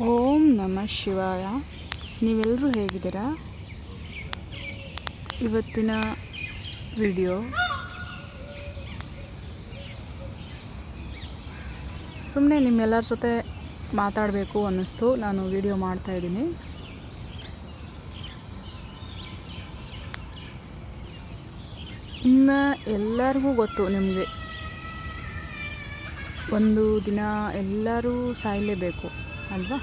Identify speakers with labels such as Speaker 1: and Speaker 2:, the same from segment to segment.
Speaker 1: ಓಂ ನಮಃ ಶಿವಾಯ. ನೀವೆಲ್ಲರೂ ಹೇಗಿದ್ದೀರಾ? ಇವತ್ತಿನ ವಿಡಿಯೋ ಸುಮ್ಮನೆ ನಿಮ್ಮೆಲ್ಲರ ಜೊತೆ ಮಾತಾಡಬೇಕು ಅನ್ನಿಸ್ತು. ನಾನು ವಿಡಿಯೋ ಮಾಡ್ತಾಯಿದ್ದೀನಿ ನಿಮ್ಮ ಎಲ್ಲರಿಗೂ ಗೊತ್ತು ನಿಮಗೆ. ಒಂದು ದಿನ ಎಲ್ಲರೂ ಸಾಯಲೇಬೇಕು. ಅಲ್ವಾ?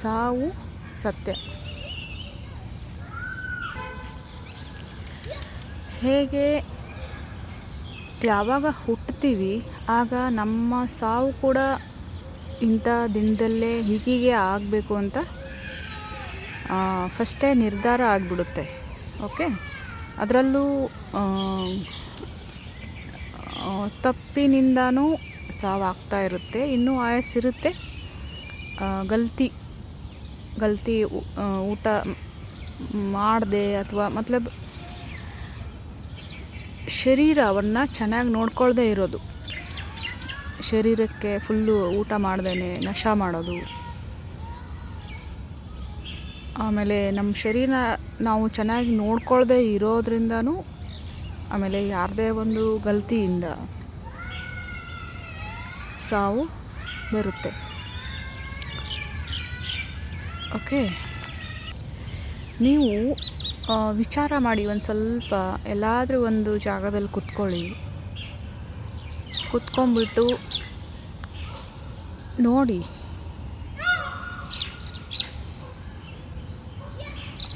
Speaker 1: ಸಾವು ಸತ್ಯ. ಹೇಗೆ ಯಾವಾಗ ಹುಟ್ಟುತ್ತೀವಿ ಆಗ ನಮ್ಮ ಸಾವು ಕೂಡ ಇಂಥ ದಿನದಲ್ಲೇ ಹೀಗೀಗೆ ಆಗಬೇಕು ಅಂತ ಫಸ್ಟೇ ನಿರ್ಧಾರ ಆಗಿಬಿಡುತ್ತೆ. ಓಕೆ? ಅದರಲ್ಲೂ ತಪ್ಪಿನಿಂದನೂ ಸಾವಾಗ್ತಾ ಇರುತ್ತೆ, ಇನ್ನೂ ಆಯಸ್ಸಿರುತ್ತೆ ಗಲ್ತಿ ಗಲ್ತಿ ಊಟ ಮಾಡದೆ ಅಥವಾ ಮತ್ಲಬ್ ಶರೀರವನ್ನು ಚೆನ್ನಾಗಿ ನೋಡ್ಕೊಳ್ಳದೆ ಇರೋದು. ಶರೀರಕ್ಕೆ ಫುಲ್ಲು ಊಟ ಮಾಡ್ದೇ ನಶ ಮಾಡೋದು. ಆಮೇಲೆ ನಮ್ಮ ಶರೀರ ನಾವು ಚೆನ್ನಾಗಿ ನೋಡ್ಕೊಳ್ಳದೆ ಇರೋದ್ರಿಂದನೂ ಆಮೇಲೆ ಯಾರದೇ ಒಂದು ಗಲ್ತಿಯಿಂದ ಸಾವು ಬರುತ್ತೆ. ಓಕೆ. ನೀವು ವಿಚಾರ ಮಾಡಿ ಒಂದು ಸ್ವಲ್ಪ ಎಲ್ಲಾದರೂ ಒಂದು ಜಾಗದಲ್ಲಿ ಕುತ್ಕೊಳ್ಳಿ. ಕುತ್ಕೊಂಡ್ಬಿಟ್ಟು ನೋಡಿ.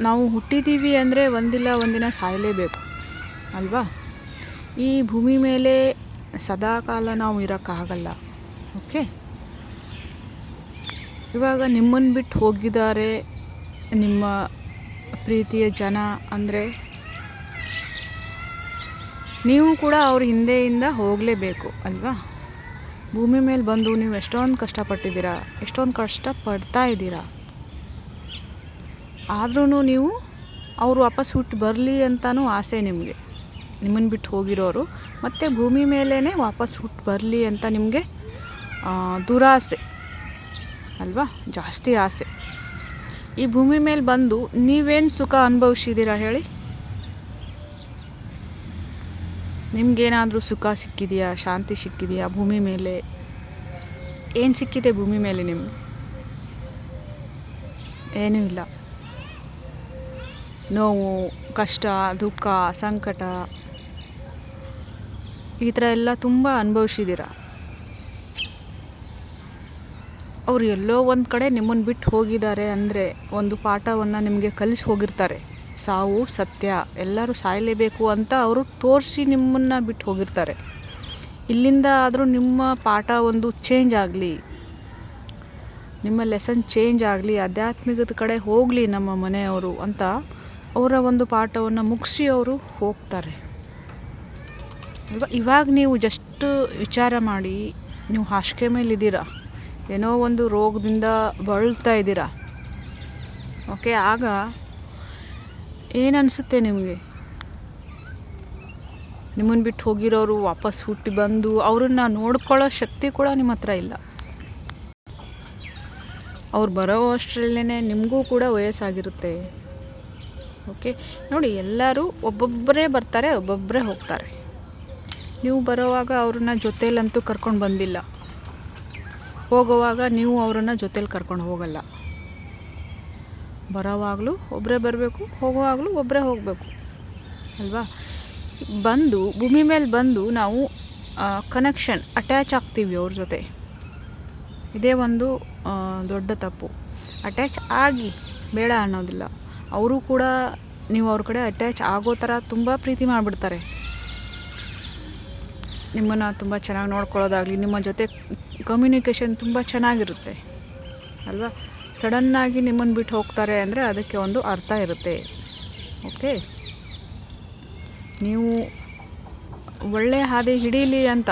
Speaker 1: ನಾವು ಹುಟ್ಟಿದ್ದೀವಿ ಅಂದರೆ ಒಂದಿಲ್ಲ, ಒಂದಿನ ಸಾಯಲೇಬೇಕು, ಅಲ್ವಾ? ಈ ಭೂಮಿ ಮೇಲೆ ಸದಾಕಾಲ ನಾವು ಇರೋಕ್ಕಾಗಲ್ಲ, ಓಕೆ? ಇವಾಗ ನಿಮ್ಮನ್ನು ಬಿಟ್ಟು ಹೋಗಿದ್ದಾರೆ ನಿಮ್ಮ ಪ್ರೀತಿಯ ಜನ ಅಂದರೆ ನೀವು ಕೂಡ ಅವ್ರ ಹಿಂದೆಯಿಂದ ಹೋಗಲೇಬೇಕು, ಅಲ್ವಾ? ಭೂಮಿ ಮೇಲೆ ಬಂದು ನೀವು ಎಷ್ಟೊಂದು ಕಷ್ಟಪಟ್ಟಿದ್ದೀರಾ, ಎಷ್ಟೊಂದು ಕಷ್ಟ ಪಡ್ತಾ ಇದ್ದೀರಾ? ಆದ್ರೂ ನೀವು ಅವರು ವಾಪಸ್ ಹುಟ್ಟು ಬರಲಿ ಅಂತಲೂ ಆಸೆ ನಿಮಗೆ. ನಿಮ್ಮನ್ನು ಬಿಟ್ಟು ಹೋಗಿರೋರು, ಮತ್ತು ಭೂಮಿ ಮೇಲೇ ವಾಪಸ್ ಹುಟ್ಟು ಬರಲಿ ಅಂತ ನಿಮಗೆ ದುರಾಸೆ. ಅಲ್ವಾ? ಜಾಸ್ತಿ ಆಸೆ. ಈ ಭೂಮಿ ಮೇಲೆ ಬಂದು ನೀವೇನು ಸುಖ ಅನುಭವಿಸಿದ್ದೀರಾ ಹೇಳಿ? ನಿಮಗೇನಾದರೂ ಸುಖ ಸಿಕ್ಕಿದೆಯಾ? ಶಾಂತಿ ಸಿಕ್ಕಿದೆಯಾ ಭೂಮಿ ಮೇಲೆ? ಏನು ಸಿಕ್ಕಿದೆ ಭೂಮಿ ಮೇಲೆ ನಿಮ್ಮ ಏನೂ ಇಲ್ಲ. ನೋವು, ಕಷ್ಟ, ದುಃಖ, ಸಂಕಟ, ಈ ಥರ ಎಲ್ಲ ತುಂಬ ಅನುಭವಿಸಿದ್ದೀರ ಅವ್ರು ಎಲ್ಲೋ ಒಂದು ಕಡೆ ನಿಮ್ಮನ್ನು ಬಿಟ್ಟು ಹೋಗಿದ್ದಾರೆ ಅಂದರೆ ಒಂದು ಪಾಠವನ್ನು ನಿಮಗೆ ಕಲಿಸಿ ಹೋಗಿರ್ತಾರೆ. ಸಾವು, ಸತ್ಯ, ಎಲ್ಲರೂ ಸಾಯಲೇಬೇಕು ಅಂತ ಅವರು ತೋರಿಸಿ ನಿಮ್ಮನ್ನು ಬಿಟ್ಟು ಹೋಗಿರ್ತಾರೆ. ಇಲ್ಲಿಂದ ಆದರೂ ನಿಮ್ಮ ಪಾಠ ಒಂದು ಚೇಂಜ್ ಆಗಲಿ, ನಿಮ್ಮ ಲೆಸನ್ ಚೇಂಜ್ ಆಗಲಿ, ಆಧ್ಯಾತ್ಮಿಕದ ಕಡೆ ಹೋಗಲಿ ನಮ್ಮ ಮನೆಯವರು ಅಂತ ಅವರ ಒಂದು ಪಾಠವನ್ನು ಮುಗಿಸಿ ಅವರು ಹೋಗ್ತಾರೆ. ಇವಾಗ ನೀವು ಜಸ್ಟ್ ವಿಚಾರ ಮಾಡಿ, ನೀವು ಹಾಸಿಗೆ ಮೇಲಿದ್ದೀರಾ? ಏನೋ ಒಂದು ರೋಗದಿಂದ ಬಳಲ್ತಾ ಇದ್ದೀರಾ? ಓಕೆ ಆಗ ಏನು ಅನಿಸುತ್ತೆ ನಿಮಗೆ? ನಿಮ್ಮನ್ನು ಬಿಟ್ಟು ಹೋಗಿರೋರು ವಾಪಸ್ ಹುಟ್ಟಿ ಬಂದು ಅವರನ್ನು ನೋಡ್ಕೊಳ್ಳೋ ಶಕ್ತಿ ಕೂಡ ನಿಮ್ಮ ಹತ್ರ ಇಲ್ಲ. ಅವ್ರು ಬರೋ ಅಷ್ಟರಲ್ಲೇ ನಿಮಗೂ ಕೂಡ ವಯಸ್ಸಾಗಿರುತ್ತೆ. ಓಕೆ ನೋಡಿ ಎಲ್ಲರೂ ಒಬ್ಬೊಬ್ಬರೇ ಬರ್ತಾರೆ, ಒಬ್ಬೊಬ್ಬರೇ ಹೋಗ್ತಾರೆ. ನೀವು ಬರೋವಾಗ ಅವ್ರನ್ನ ಜೊತೇಲಂತೂ ಕರ್ಕೊಂಡು ಬಂದಿಲ್ಲ. ಹೋಗೋವಾಗ ನೀವು ಅವರನ್ನು ಜೊತೇಲಿ ಕರ್ಕೊಂಡು ಹೋಗಲ್ಲ. ಬರೋವಾಗಲೂ ಒಬ್ಬರೇ ಬರಬೇಕು, ಹೋಗುವಾಗಲೂ ಒಬ್ಬರೇ ಹೋಗಬೇಕು. ಅಲ್ವಾ? ಬಂದು, ಭೂಮಿ ಮೇಲೆ ಬಂದು ನಾವು ಕನೆಕ್ಷನ್ ಅಟ್ಯಾಚ್ ಆಗ್ತೀವಿ ಅವ್ರ ಜೊತೆ. ಇದೇ ಒಂದು ದೊಡ್ಡ ತಪ್ಪು. ಅಟ್ಯಾಚ್ ಆಗಿ ಬೇಡ ಅನ್ನೋದಿಲ್ಲ. ಅವರು ಕೂಡ ನೀವು ಅವ್ರ ಕಡೆ ಅಟ್ಯಾಚ್ ಆಗೋ ಥರ ತುಂಬ ಪ್ರೀತಿ ಮಾಡಿಬಿಡ್ತಾರೆ. ನಿಮ್ಮನ್ನು ತುಂಬ ಚೆನ್ನಾಗಿ ನೋಡ್ಕೊಳ್ಳೋದಾಗಲಿ, ನಿಮ್ಮ ಜೊತೆ ಕಮ್ಯುನಿಕೇಷನ್ ತುಂಬ ಚೆನ್ನಾಗಿರುತ್ತೆ, ಅಲ್ವಾ? ಸಡನ್ನಾಗಿ ನಿಮ್ಮನ್ನು ಬಿಟ್ಟು ಹೋಗ್ತಾರೆ ಅಂದರೆ ಅದಕ್ಕೆ ಒಂದು ಅರ್ಥ ಇರುತ್ತೆ ಓಕೆ ನೀವು ಒಳ್ಳೆಯ ಹಾದಿ ಹಿಡೀಲಿ ಅಂತ,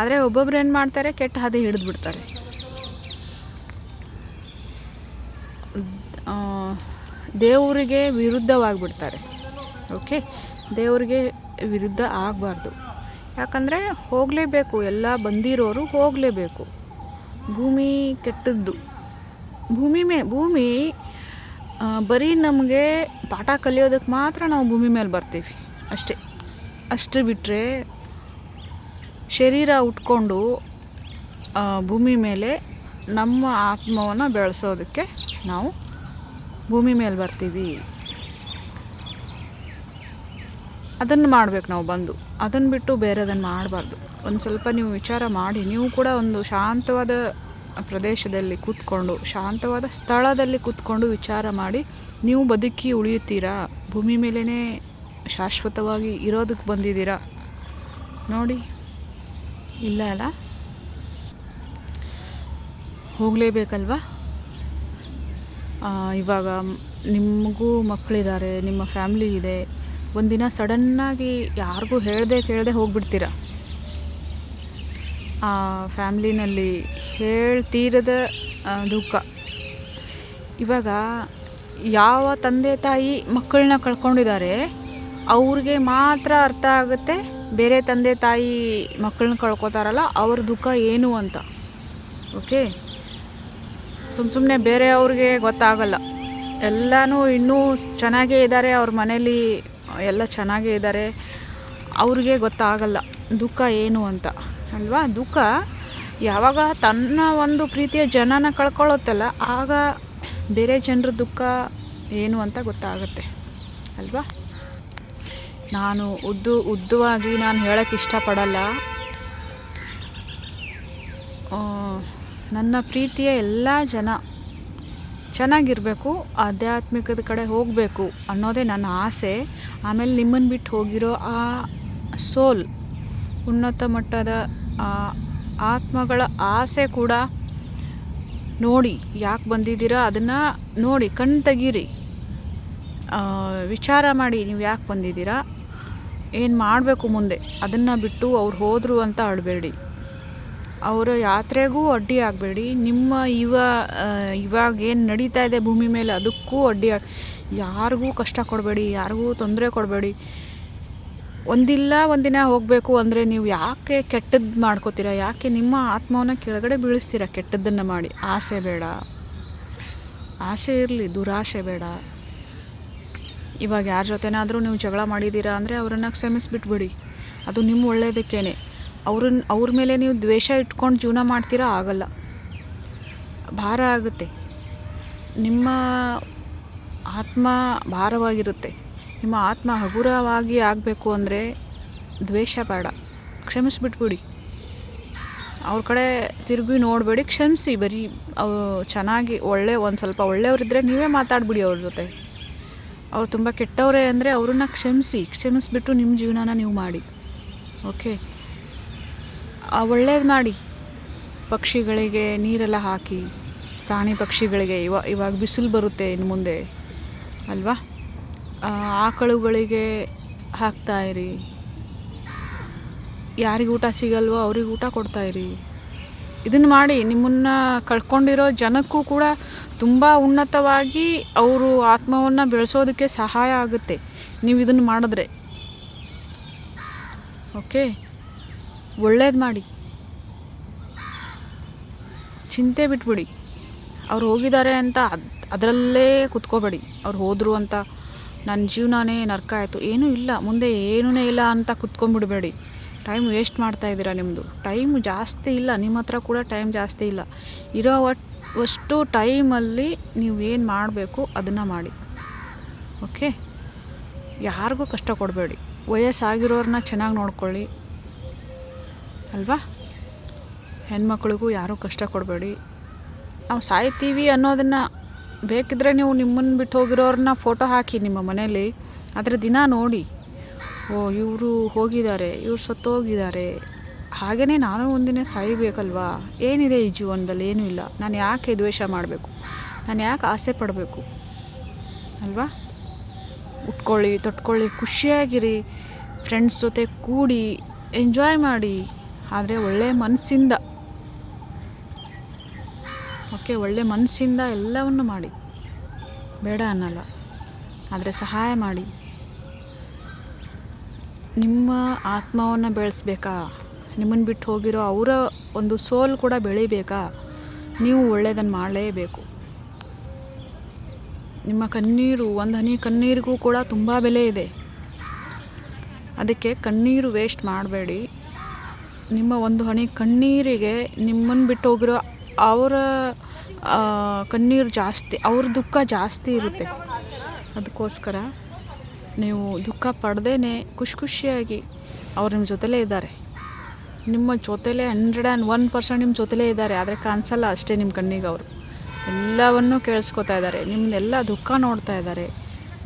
Speaker 1: ಆದರೆ ಒಬ್ಬೊಬ್ರು ಏನು ಮಾಡ್ತಾರೆ, ಕೆಟ್ಟ ಹಾದಿ ಹಿಡಿದು ಬಿಡ್ತಾರೆ. ದೇವರಿಗೆ ವಿರುದ್ಧವಾಗಿಬಿಡ್ತಾರೆ ಓಕೆ ದೇವರಿಗೆ ವಿರುದ್ಧ ಆಗಬಾರ್ದು. ಯಾಕಂದರೆ ಹೋಗಲೇಬೇಕು, ಎಲ್ಲ ಬಂದಿರೋರು ಹೋಗಲೇಬೇಕು. ಭೂಮಿ ಕೆಟ್ಟದ್ದು. ಭೂಮಿ ಮೇ, ಭೂಮಿ ಬರೀ ನಮಗೆ ಪಾಠ ಕಲಿಯೋದಕ್ಕೆ ಮಾತ್ರ ನಾವು ಭೂಮಿ ಮೇಲೆ ಬರ್ತೀವಿ. ಅಷ್ಟೇ. ಅಷ್ಟು ಬಿಟ್ಟರೆ ಶರೀರ ಉಟ್ಕೊಂಡು ಭೂಮಿ ಮೇಲೆ ನಮ್ಮ ಆತ್ಮವನ್ನು ಬೆಳೆಸೋದಕ್ಕೆ ನಾವು ಭೂಮಿ ಮೇಲೆ ಬರ್ತೀವಿ. ಅದನ್ನು ಮಾಡ್ಬೇಕು ನಾವು ಬಂದು. ಅದನ್ನು ಬಿಟ್ಟು ಬೇರೆದನ್ನು ಮಾಡಬಾರ್ದು. ಒಂದು ಸ್ವಲ್ಪ ನೀವು ವಿಚಾರ ಮಾಡಿ. ನೀವು ಕೂಡ ಒಂದು ಶಾಂತವಾದ ಪ್ರದೇಶದಲ್ಲಿ ಕೂತ್ಕೊಂಡು, ಶಾಂತವಾದ ಸ್ಥಳದಲ್ಲಿ ಕೂತ್ಕೊಂಡು ವಿಚಾರ ಮಾಡಿ, ನೀವು ಬದುಕಿ ಉಳಿಯುತ್ತೀರಾ? ಭೂಮಿ ಮೇಲೇ ಶಾಶ್ವತವಾಗಿ ಇರೋದಕ್ಕೆ ಬಂದಿದ್ದೀರಾ? ನೋಡಿ. ಇಲ್ಲ ಅಲ್ಲ? ಹೋಗಲೇಬೇಕಲ್ವಾ? ಇವಾಗ ನಿಮಗೂ ಮಕ್ಕಳಿದ್ದಾರೆ, ನಿಮ್ಮ ಫ್ಯಾಮ್ಲಿ ಇದೆ. ಒಂದಿನ ಸಡನ್ನಾಗಿ ಯಾರಿಗೂ ಹೇಳದೆ ಕೇಳದೆ ಹೋಗ್ಬಿಡ್ತೀರ? ಆ ಫ್ಯಾಮ್ಲಿನಲ್ಲಿ ಹೇಳ್ತೀರದ ದುಃಖ. ಇವಾಗ ಯಾವ ತಂದೆ ತಾಯಿ ಮಕ್ಕಳನ್ನ ಕಳ್ಕೊಂಡಿದ್ದಾರೆ, ಅವ್ರಿಗೆ ಮಾತ್ರ ಅರ್ಥ ಆಗುತ್ತೆ, ಬೇರೆ ತಂದೆ ತಾಯಿ ಮಕ್ಕಳನ್ನ ಕಳ್ಕೊತಾರಲ್ಲ, ಅವ್ರ ದುಃಖ ಏನು ಅಂತ. ಓಕೆ? ಸುಮ್ಮ ಸುಮ್ಮನೆ ಬೇರೆಯವ್ರಿಗೆ ಗೊತ್ತಾಗಲ್ಲ. ಎಲ್ಲನೂ ಇನ್ನೂ ಚೆನ್ನಾಗೇ ಇದ್ದಾರೆ ಅವ್ರ ಮನೇಲಿ. ಎಲ್ಲ ಚೆನ್ನಾಗೇ ಇದ್ದಾರೆ. ಅವ್ರಿಗೆ ಗೊತ್ತಾಗಲ್ಲ, ದುಃಖ ಏನು ಅಂತ. ಅಲ್ವಾ? ದುಃಖ ಯಾವಾಗ ತನ್ನ ಒಂದು ಪ್ರೀತಿಯ ಜನನ ಕಳ್ಕೊಳ್ಳುತ್ತಲ್ಲ, ಆಗ ಬೇರೆ ಜನರ ದುಃಖ ಏನು ಅಂತ ಗೊತ್ತಾಗುತ್ತೆ. ಅಲ್ವಾ? ನಾನು ಉದ್ದು, ಉದ್ದವಾಗಿ ನಾನು ಹೇಳೋಕ್ಕೆ ಇಷ್ಟಪಡಲ್ಲ. ನನ್ನ ಪ್ರೀತಿಯ ಎಲ್ಲ ಜನ ಚೆನ್ನಾಗಿರಬೇಕು, ಆಧ್ಯಾತ್ಮಿಕದ ಕಡೆ ಹೋಗಬೇಕು ಅನ್ನೋದೇ ನನ್ನ ಆಸೆ. ಆಮೇಲೆ ನಿಮ್ಮನ್ನು ಬಿಟ್ಟು ಹೋಗಿರೋ ಆ ಸೋಲ್, ಉನ್ನತ ಮಟ್ಟದ ಆತ್ಮಗಳ ಆಸೆ ಕೂಡ ನೋಡಿ ಯಾಕೆ ಬಂದಿದ್ದೀರಾ ಅದನ್ನು ನೋಡಿ, ಕಣ್ಣು ತೆಗೀರಿ. ವಿಚಾರ ಮಾಡಿ ನೀವು ಯಾಕೆ ಬಂದಿದ್ದೀರಾ, ಏನು ಮಾಡಬೇಕು ಮುಂದೆ ಅದನ್ನು ಬಿಟ್ಟು ಅವ್ರು ಹೋದರು ಅಂತ ಅಳಬೇಡಿ. ಅವರ ಯಾತ್ರೆಗೂ ಅಡ್ಡಿ ಆಗಬೇಡಿ. ನಿಮ್ಮ ಇವ ಇವಾಗ ಏನು ನಡೀತಾ ಇದೆ ಭೂಮಿ ಮೇಲೆ ಅದಕ್ಕೂ ಅಡ್ಡಿ ಆಗ, ಯಾರಿಗೂ ಕಷ್ಟ ಕೊಡಬೇಡಿ, ಯಾರಿಗೂ ತೊಂದರೆ ಕೊಡಬೇಡಿ. ಒಂದಿಲ್ಲ ಒಂದಿನ ಹೋಗಬೇಕು ಅಂದರೆ ನೀವು ಯಾಕೆ ಕೆಟ್ಟದ್ದು ಮಾಡ್ಕೋತೀರ? ಯಾಕೆ ನಿಮ್ಮ ಆತ್ಮವನ್ನು ಕೆಳಗಡೆ ಬೀಳಿಸ್ತೀರ? ಕೆಟ್ಟದ್ದನ್ನು ಮಾಡಿ. ಆಸೆ ಬೇಡ. ಆಸೆ ಇರಲಿ, ದುರಾಸೆ ಬೇಡ. ಇವಾಗ ಯಾರ ಜೊತೆನಾದರೂ ನೀವು ಜಗಳ ಮಾಡಿದ್ದೀರಾ ಅಂದರೆ ಅವರನ್ನು ಕ್ಷಮಿಸ್ಬಿಟ್ಬಿಡಿ. ಅದು ನಿಮ್ಮ ಒಳ್ಳೆಯದಕ್ಕೇನೆ ಅವ್ರನ್ನ ಅವ್ರ ಮೇಲೆ ನೀವು ದ್ವೇಷ ಇಟ್ಕೊಂಡು ಜೀವನ ಮಾಡ್ತೀರಾ? ಆಗಲ್ಲ. ಭಾರ ಆಗುತ್ತೆ. ನಿಮ್ಮ ಆತ್ಮ ಭಾರವಾಗಿರುತ್ತೆ. ನಿಮ್ಮ ಆತ್ಮ ಹಗುರವಾಗಿ ಆಗಬೇಕು ಅಂದರೆ ದ್ವೇಷ ಬೇಡ. ಕ್ಷಮಿಸ್ಬಿಟ್ಬಿಡಿ. ಅವ್ರ ಕಡೆ ತಿರುಗಿ ನೋಡಬೇಡಿ, ಕ್ಷಮಿಸಿ. ಬರೀ ಅವರು ಚೆನ್ನಾಗಿ ಒಳ್ಳೆ, ಒಂದು ಸ್ವಲ್ಪ ಒಳ್ಳೆಯವರಿದ್ದರೆ ನೀವೇ ಮಾತಾಡ್ಬಿಡಿ ಅವ್ರ ಜೊತೆ. ಅವ್ರು ತುಂಬ ಕೆಟ್ಟವರೇ ಅಂದರೆ ಅವ್ರನ್ನ ಕ್ಷಮಿಸಿ. ಕ್ಷಮಿಸ್ಬಿಟ್ಟು ನಿಮ್ಮ ಜೀವನನ ನೀವು ಮಾಡಿ. ಓಕೆ? ಒಳ್ಳೇದು ಮಾಡಿ. ಪಕ್ಷಿಗಳಿಗೆ ನೀರೆಲ್ಲ ಹಾಕಿ, ಪ್ರಾಣಿ ಪಕ್ಷಿಗಳಿಗೆ ಇವ, ಇವಾಗ ಬಿಸಿಲು ಬರುತ್ತೆ ಇನ್ನು ಮುಂದೆ, ಅಲ್ವಾ? ಆಕಳುಗಳಿಗೆ ಹಾಕ್ತಾ ಇರಿ. ಯಾರಿಗೆ ಊಟ ಸಿಗಲ್ವೋ ಅವ್ರಿಗೆ ಊಟ ಕೊಡ್ತಾ ಇರಿ. ಇದನ್ನು ಮಾಡಿ ನಿಮ್ಮನ್ನು ಕಳ್ಕೊಂಡಿರೋ ಜನಕ್ಕೂ ಕೂಡ ತುಂಬ ಉನ್ನತವಾಗಿ ಅವರು ಆತ್ಮವನ್ನು ಬೆಳೆಸೋದಕ್ಕೆ ಸಹಾಯ ಆಗುತ್ತೆ. ನೀವು ಇದನ್ನು ಮಾಡಿದ್ರೆ. ಓಕೆ? ಒಳ್ಳೇದು ಮಾಡಿ. ಚಿಂತೆ ಬಿಟ್ಬಿಡಿ. ಅವ್ರು ಹೋಗಿದ್ದಾರೆ ಅಂತ ಅದ್, ಅದರಲ್ಲೇ ಕುತ್ಕೋಬೇಡಿ. ಅವ್ರು ಹೋದರು ಅಂತ ನನ್ನ ಜೀವನನೇ ನರ್ಕ ಆಯಿತು. ಏನೂ ಇಲ್ಲ. ಮುಂದೆ ಏನೂ ಇಲ್ಲ ಅಂತ ಕುತ್ಕೊಂಬಿಡಬೇಡಿ ಟೈಮ್ ವೇಸ್ಟ್ ಮಾಡ್ತಾ ಇದ್ದೀರಾ ನಿಮ್ಮದು ಟೈಮ್ ಜಾಸ್ತಿ ಇಲ್ಲ. ನಿಮ್ಮ ಹತ್ರ ಕೂಡ ಟೈಮ್ ಜಾಸ್ತಿ ಇಲ್ಲ. ಇರೋ ಅಷ್ಟು ಟೈಮಲ್ಲಿ ನೀವು ಏನು ಮಾಡಬೇಕು ಅದನ್ನು ಮಾಡಿ. ಓಕೆ? ಯಾರಿಗೂ ಕಷ್ಟ ಕೊಡಬೇಡಿ. ವಯಸ್ಸಾಗಿರೋರನ್ನ ಚೆನ್ನಾಗಿ ನೋಡ್ಕೊಳ್ಳಿ. ಅಲ್ವಾ? ಹೆಣ್ಮಕ್ಳಿಗೂ ಯಾರೂ ಕಷ್ಟ ಕೊಡಬೇಡಿ. ನಾವು ಸಾಯ್ತೀವಿ ಅನ್ನೋದನ್ನು ಬೇಕಿದ್ರೆ ನೀವು ನಿಮ್ಮನ್ನು ಬಿಟ್ಟು ಹೋಗಿರೋರನ್ನ ಫೋಟೋ ಹಾಕಿ ನಿಮ್ಮ ಮನೇಲಿ. ಅದರ ದಿನ ನೋಡಿ. ಓ, ಇವರು ಹೋಗಿದ್ದಾರೆ, ಇವ್ರು ಸತ್ತೋಗಿದ್ದಾರೆ. ಹಾಗೆಯೇ ನಾನು ಒಂದಿನ ಸಾಯಬೇಕಲ್ವಾ? ಏನಿದೆ ಈ ಜೀವನದಲ್ಲಿ? ಏನೂ ಇಲ್ಲ. ನಾನು ಯಾಕೆ ದ್ವೇಷ ಮಾಡಬೇಕು? ನಾನು ಯಾಕೆ ಆಸೆ ಪಡಬೇಕು? ಅಲ್ವಾ? ಉಟ್ಕೊಳ್ಳಿ, ತೊಟ್ಕೊಳ್ಳಿ, ಖುಷಿಯಾಗಿರಿ. ಫ್ರೆಂಡ್ಸ್ ಜೊತೆ ಕೂಡಿ ಎಂಜಾಯ್ ಮಾಡಿ. ಆದರೆ ಒಳ್ಳೆಯ ಮನಸ್ಸಿಂದ ಓಕೆ, ಒಳ್ಳೆ ಮನಸ್ಸಿಂದ ಎಲ್ಲವನ್ನು ಮಾಡಿ. ಬೇಡ ಅನ್ನಲ್ಲ, ಆದರೆ ಸಹಾಯ ಮಾಡಿ. ನಿಮ್ಮ ಆತ್ಮವನ್ನು ಬೆಳೆಸ್ಬೇಕಾ? ನಿಮ್ಮನ್ನು ಬಿಟ್ಟು ಹೋಗಿರೋ ಅವರ ಒಂದು ಸೋಲ್ ಕೂಡ ಬೆಳಿಬೇಕಾ? ನೀವು ಒಳ್ಳೆಯದನ್ನು ಮಾಡಲೇಬೇಕು. ನಿಮ್ಮ ಕಣ್ಣೀರು, ಒಂದು ಹನಿ ಕಣ್ಣೀರಿಗೂ ಕೂಡ ತುಂಬ ಬೆಲೆ ಇದೆ. ಅದಕ್ಕೆ ಕಣ್ಣೀರು ವೇಸ್ಟ್ ಮಾಡಬೇಡಿ. ನಿಮ್ಮ ಒಂದು ಹಣೆ ಕಣ್ಣೀರಿಗೆ ನಿಮ್ಮನ್ನು ಬಿಟ್ಟು ಹೋಗಿರೋ ಅವರ ಕಣ್ಣೀರು ಜಾಸ್ತಿ, ಅವ್ರ ದುಃಖ ಜಾಸ್ತಿ ಇರುತ್ತೆ. ಅದಕ್ಕೋಸ್ಕರ ನೀವು ದುಃಖ ಪಡ್ದೇ ಖುಷಿ ಖುಷಿಯಾಗಿ ಅವ್ರು ನಿಮ್ಮ ಜೊತೆಲೇ ಇದ್ದಾರೆ. ನಿಮ್ಮ ಜೊತೆಲೇ ಹಂಡ್ರೆಡ್ ಆ್ಯಂಡ್ ಒನ್ ಪರ್ಸೆಂಟ್ ನಿಮ್ಮ ಜೊತೆಲೇ ಇದ್ದಾರೆ, ಆದರೆ ಕಾಣಿಸಲ್ಲ ಅಷ್ಟೇ ನಿಮ್ಮ ಕಣ್ಣಿಗೆ ಅವರು. ಎಲ್ಲವನ್ನೂ ಕೇಳಿಸ್ಕೊತಾ ಇದ್ದಾರೆ ನಿಮ್ಮದೆಲ್ಲ ದುಃಖ ನೋಡ್ತಾ ಇದ್ದಾರೆ.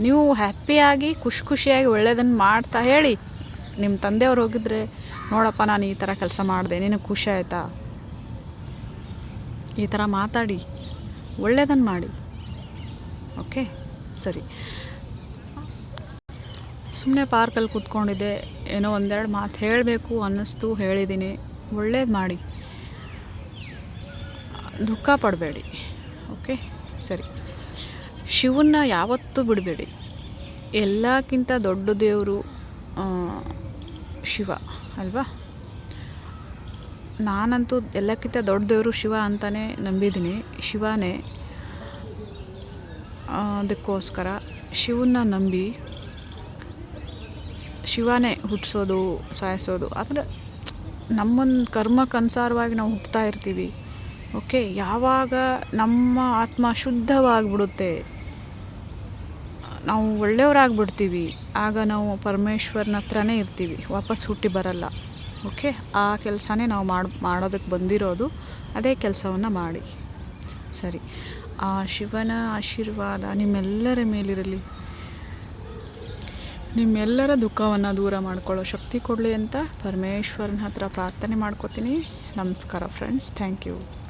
Speaker 1: ನೀವು ಹ್ಯಾಪಿಯಾಗಿ ಖುಷಿ ಖುಷಿಯಾಗಿ ಒಳ್ಳೆಯದನ್ನು ಮಾಡ್ತಾ ಹೇಳಿ. ನಿಮ್ಮ ತಂದೆಯವ್ರು ಹೋಗಿದ್ರೆ ನೋಡಪ್ಪ, ನಾನು ಈ ಥರ ಕೆಲಸ ಮಾಡಿದೆ, ನಿನಗೆ ಖುಷಿ ಆಯಿತಾ? ಈ ಥರ ಮಾತಾಡಿ ಒಳ್ಳೆಯದನ್ನು ಮಾಡಿ. ಓಕೆ? ಸರಿ. ಸುಮ್ಮನೆ ಪಾರ್ಕಲ್ಲಿ ಕೂತ್ಕೊಂಡಿದ್ದೆ, ಏನೋ ಒಂದೆರಡು ಮಾತು ಹೇಳಬೇಕು ಅನ್ನಿಸ್ತು ಹೇಳಿದ್ದೀನಿ ಒಳ್ಳೇದು ಮಾಡಿ. ದುಃಖ ಪಡಬೇಡಿ. ಓಕೆ? ಸರಿ. ಶಿವನ್ನ ಯಾವತ್ತೂ ಬಿಡಬೇಡಿ. ಎಲ್ಲಕ್ಕಿಂತ ದೊಡ್ಡ ದೇವರು ಶಿವ, ಅಲ್ವಾ? ನಾನಂತೂ ಎಲ್ಲಕ್ಕಿಂತ ದೊಡ್ಡ ದೇವರು ಶಿವ ಅಂತಲೇ ನಂಬಿದ್ದೀನಿ. ಶಿವನೇ ಅದಕ್ಕೋಸ್ಕರ ಶಿವನ್ನ ನಂಬಿ, ಶಿವನೇ ಹುಟ್ಟಿಸೋದು, ಸಾಯಿಸೋದು. ಆದರೆ ನಮ್ಮನ್ನು ಕರ್ಮಕ್ಕನುಸಾರವಾಗಿ ನಾವು ಹುಟ್ಟುತ್ತಾ ಇರ್ತೀವಿ. ಓಕೆ? ಯಾವಾಗ ನಮ್ಮ ಆತ್ಮ ಶುದ್ಧವಾಗಿಬಿಡುತ್ತೆ ನಾವು ಒಳ್ಳೆಯವರಾಗ್ಬಿಡ್ತೀವಿ. ಆಗ ನಾವು ಪರಮೇಶ್ವರನ ಹತ್ರನೇ ಇರ್ತೀವಿ. ವಾಪಸ್ ಹುಟ್ಟಿ ಬರಲ್ಲ. ಓಕೆ? ಆ ಕೆಲಸನೇ ನಾವು ಮಾಡಿ, ಮಾಡೋದಕ್ಕೆ ಬಂದಿರೋದು. ಅದೇ ಕೆಲಸವನ್ನು ಮಾಡಿ. ಸರಿ. ಆ ಶಿವನ ಆಶೀರ್ವಾದ ನಿಮ್ಮೆಲ್ಲರ ಮೇಲಿರಲಿ. ನಿಮ್ಮೆಲ್ಲರ ದುಃಖವನ್ನು ದೂರ ಮಾಡ್ಕೊಳ್ಳೋ ಶಕ್ತಿ ಕೊಡಲಿ ಅಂತ ಪರಮೇಶ್ವರನ ಹತ್ರ ಪ್ರಾರ್ಥನೆ ಮಾಡ್ಕೋತೀನಿ. ನಮಸ್ಕಾರ ಫ್ರೆಂಡ್ಸ್ ಥ್ಯಾಂಕ್ ಯು